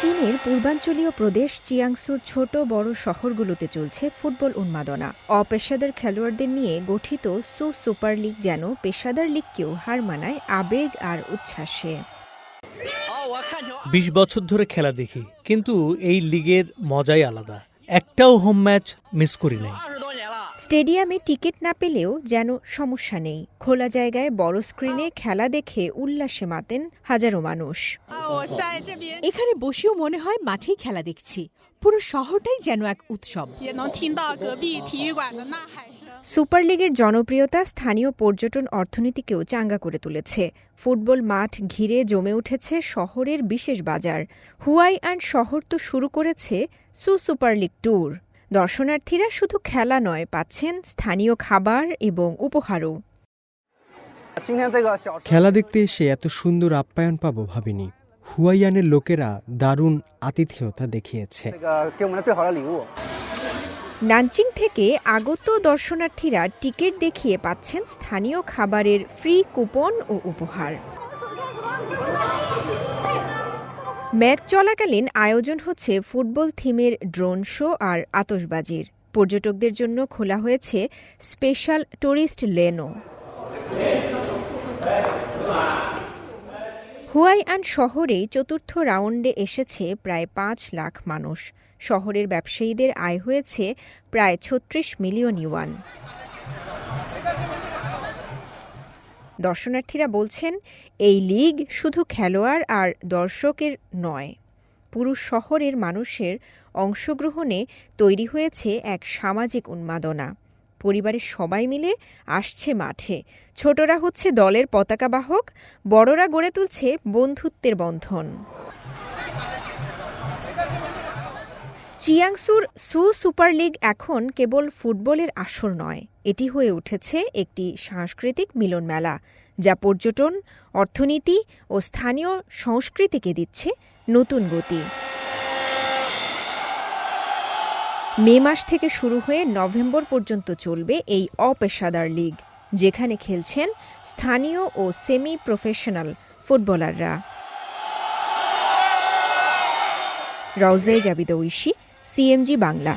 চীনের পূর্বাঞ্চলীয় প্রদেশ চিয়াংসুর ছোট বড় শহরগুলোতে চলছে ফুটবল উন্মাদনা। অপেশাদার খেলোয়াড়দের নিয়ে গঠিত সু সুপার লিগ যেন পেশাদার লিগকেও হার মানায় আবেগ আর উচ্ছ্বাসে। বিশ বছর ধরে খেলা দেখি, কিন্তু এই লিগের মজাই আলাদা। একটাও হোম ম্যাচ মিস করি নাই। স্টেডিয়ামে টিকিট না পেলেও যেন সমস্যা নেই। খোলা জায়গায় বড় স্ক্রিনে খেলা দেখে উল্লাসে মাতেন হাজারো মানুষ। এখানে বসেও মনে হয় মাঠেই খেলা দেখছি। পুরো শহরটাই যেন এক উৎসব। সুপার লিগের জনপ্রিয়তা স্থানীয় পর্যটন অর্থনীতিকেও চাঙ্গা করে তুলেছে। ফুটবল মাঠ ঘিরে জমে উঠেছে শহরের বিশেষ বাজার। হুয়াই অ্যান্ড শহর তো শুরু করেছে সু সুপার লিগ ট্যুর। দর্শনার্থীরা শুধু খেলা নয় পাচ্ছেন স্থানীয় খাবার এবং উপহারও। খেলা দেখতে এসে এত সুন্দর আপ্যায়ন পাবো ভাবিনি। হুয়াইয়ানের লোকেরা দারুণ আতিথেয়তা দেখিয়েছে। নানচিং থেকে আগত দর্শনার্থীরা টিকিট দেখিয়ে পাচ্ছেন স্থানীয় খাবারের ফ্রি কুপন ও উপহার। ম্যাচ চলাকালীন আয়োজন হচ্ছে ফুটবল থিমের ড্রোন শো আর আতসবাজির পর্যটকদের জন্য খোলা হয়েছে স্পেশাল টুরিস্ট লেনও। হুয়াইআন শহরেই চতুর্থ রাউন্ডে এসেছে প্রায় পাঁচ লাখ মানুষ। শহরের ব্যবসায়ীদের আয় হয়েছে প্রায় ছত্রিশ মিলিয়ন ইউয়ান। দর্শনার্থীরা বলছেন, এই লিগ শুধু খেলোয়াড় আর দর্শকের নয় পুরো শহরের মানুষের অংশগ্রহণে তৈরি হয়েছে এক সামাজিক উন্মাদনা। পরিবারের সবাই মিলে আসছে মাঠে। ছোটরা হচ্ছে দলের পতাকাবাহক, বড়রা গড়ে তুলছে বন্ধুত্বের বন্ধন। চিয়াংসুর সু সুপার লিগ এখন কেবল ফুটবলের আসর নয়, এটি হয়ে উঠেছে একটি সাংস্কৃতিক মিলন মেলা যা পর্যটন, অর্থনীতি ও স্থানীয় সংস্কৃতিকে দিচ্ছে নতুন গতি। মে মাস থেকে শুরু হয়ে নভেম্বর পর্যন্ত চলবে এই অপেশাদার লিগ, যেখানে খেলছেন স্থানীয় ও সেমি প্রফেশনাল ফুটবলাররা। রওজে জাবিদ ঐশী সিএমজি বাংলা।